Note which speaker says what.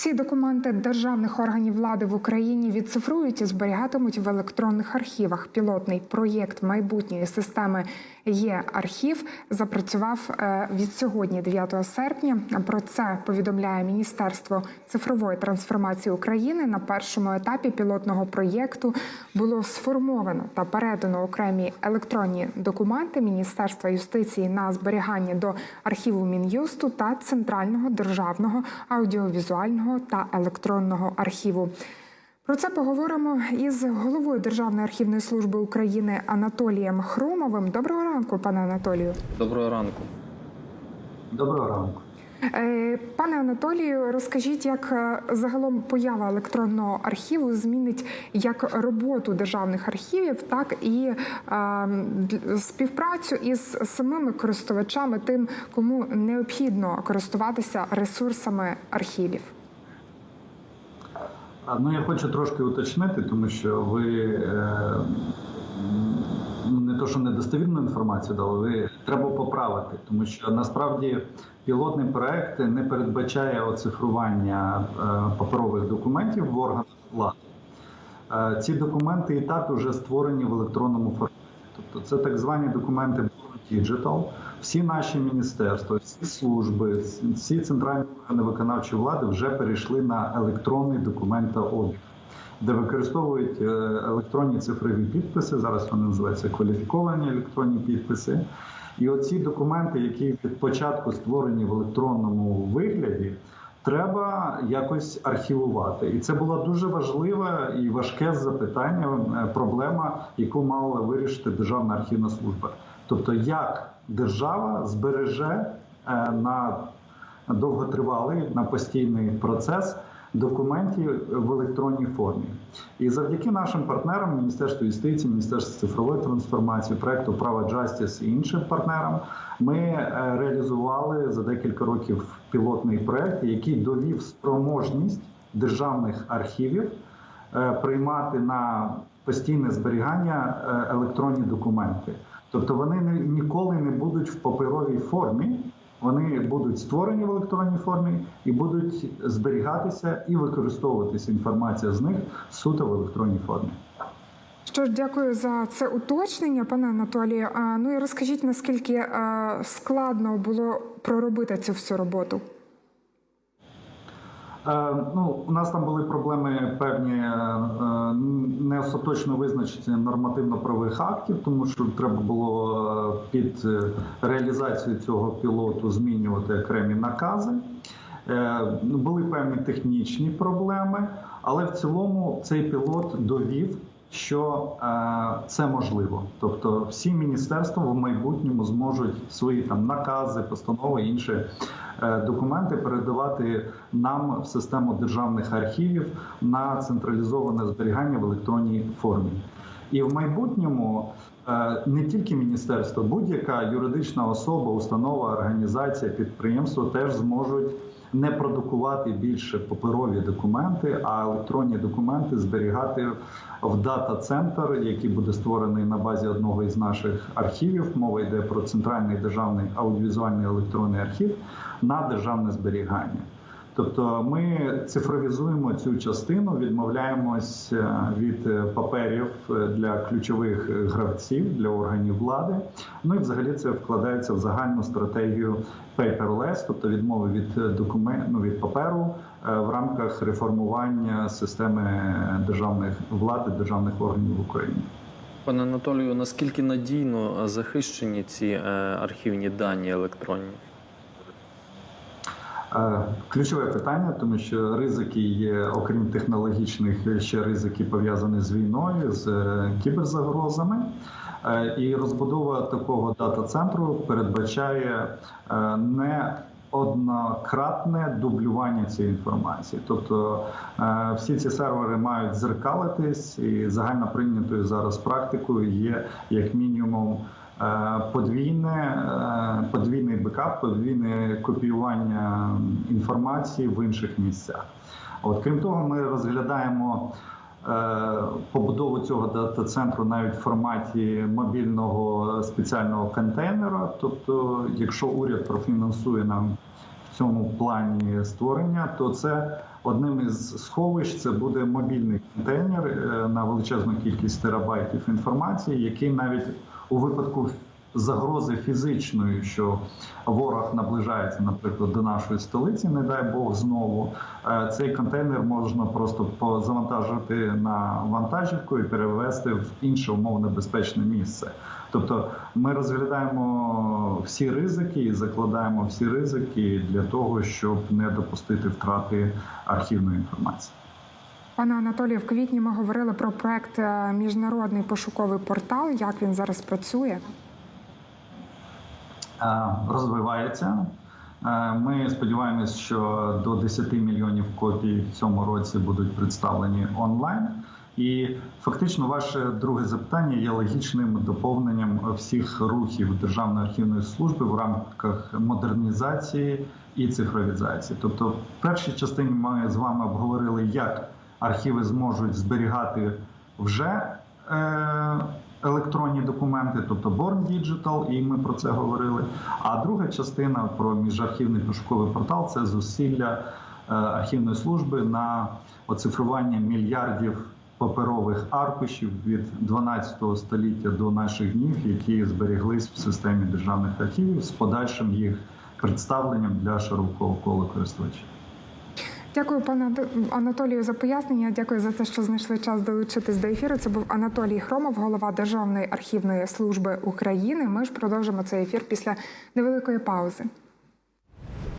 Speaker 1: Всі документи державних органів влади в Україні відцифрують і зберігатимуть в електронних архівах. Пілотний проєкт майбутньої системи є архів. Запрацював е, від сьогодні, 9 серпня. Про це повідомляє Міністерство цифрової трансформації України. На першому етапі пілотного проєкту було сформовано та передано окремі електронні документи Міністерства юстиції на зберігання до архіву Мін'юсту та Центрального державного аудіовізуального та електронного архіву. Про це поговоримо із головою Державної архівної служби України Анатолієм Хромовим. Доброго ранку, пане Анатолію.
Speaker 2: Доброго ранку.
Speaker 3: Доброго ранку.
Speaker 1: Е, Пане Анатолію, розкажіть, як е, загалом поява електронного архіву змінить як роботу державних архівів, так і е, співпрацю із самими користувачами, тим, кому необхідно користуватися ресурсами архівів.
Speaker 3: Ну, я хочу трошки уточнити, тому що ви е, не то, що недостовірну інформацію дали, ви треба поправити, тому що насправді пілотний проект не передбачає оцифрування е, паперових документів в органах влади. Е, ці документи і так вже створені в електронному форматі. Тобто це так звані документи Digital. Всі наші міністерства, всі служби, всі центральні органи виконавчої влади вже перейшли на електронний документообіг, де використовують е, електронні цифрові підписи. Зараз вони називаються кваліфіковані електронні підписи. І оці документи, які від початку створені в електронному вигляді, треба якось архівувати. І це була дуже важлива і важке запитання, е, проблема, яку мала вирішити Державна архівна служба. Тобто, як держава збереже е, на довготривалий, на постійний процес документів в електронній формі. І завдяки нашим партнерам, Міністерству юстиції, Міністерству цифрової трансформації, проекту Права Justice і іншим партнерам, ми е, реалізували за декілька років пілотний проект, який довів спроможність державних архівів е, приймати на постійне зберігання е, електронні документи. Тобто вони ніколи не будуть в паперовій формі, вони будуть створені в електронній формі і будуть зберігатися і використовуватися інформація з них суто в електронній формі.
Speaker 1: Що ж, дякую за це уточнення, пане Анатолію. Ну і розкажіть, наскільки складно було проробити цю всю роботу?
Speaker 3: Е, Ну, у нас там були проблеми певні е, е, не остаточно визначити нормативно-правових актів, тому що треба було під реалізацію цього пілоту змінювати окремі накази. Ну, Були певні технічні проблеми, але в цілому цей пілот довів, що е, це можливо. Тобто, всі міністерства в майбутньому зможуть свої там накази, постанови інші е, документи передавати нам в систему державних архівів на централізоване зберігання в електронній формі. І в майбутньому е, не тільки міністерство, будь-яка юридична особа, установа, організація, підприємство теж зможуть не продукувати більше паперові документи, а електронні документи зберігати в дата-центр, який буде створений на базі одного із наших архівів. Мова йде про центральний державний аудіовізуальний електронний архів на державне зберігання. Тобто ми цифровізуємо цю частину, відмовляємось е, від е, паперів е, для ключових гравців для органів влади. Ну і взагалі це вкладається в загальну стратегію paperless, тобто відмови від документ, ну, від паперу в рамках реформування системи державних влади, державних органів в Україні.
Speaker 2: Пане Анатолію, наскільки надійно захищені ці архівні дані електронні?
Speaker 3: Е, Ключове питання, тому що ризики є, окрім технологічних, ще ризики пов'язані з війною, з е, кіберзагрозами. Е, І розбудова такого дата-центру передбачає не однократне дублювання цієї інформації. Тобто всі ці сервери мають зеркалитись, і загально прийнятою зараз практикою є як мінімум подвійне, е, подвійний бекап, подвійне копіювання інформації в інших місцях. От крім того, ми розглядаємо е, побудову цього дата-центру навіть в форматі мобільного спеціального контейнера. Тобто, якщо уряд профінансує нам в цьому плані створення, то це одним із сховищ це буде мобільний контейнер е, на величезну кількість терабайтів інформації, який навіть у випадку загрози фізичної, що ворог наближається, наприклад, до нашої столиці, не дай Бог знову. е, Цей контейнер можна просто завантажити на вантажівку і перевезти в інше умовно безпечне місце. Тобто ми розглядаємо всі ризики і закладаємо всі ризики для того, щоб не допустити втрати архівної інформації.
Speaker 1: Пане Анатолію, в квітні ми говорили про проект е, Міжнародний пошуковий портал. Як він зараз працює?
Speaker 3: Е, розвивається. Е, Ми сподіваємось, що до 10 мільйонів копій в цьому році будуть представлені онлайн. І фактично, ваше друге запитання є логічним доповненням всіх рухів Державної архівної служби в рамках модернізації і цифровізації. Тобто, в першій частині ми з вами обговорили, як архіви зможуть зберігати вже е, електронні документи, тобто Born Digital, і ми про це говорили. А друга частина про міжархівний пошуковий портал це зусилля е, архівної служби на оцифрування мільярдів паперових аркушів від 12 століття до наших днів, які зберіглись в системі державних архівів з подальшим їх представленням для широкого кола користувачів.
Speaker 1: Дякую, пане Анатолію, за пояснення. Дякую за те, що знайшли час долучитись до ефіру. Це був Анатолій Хромов, голова Державної архівної служби України. Ми ж продовжимо цей ефір після невеликої паузи.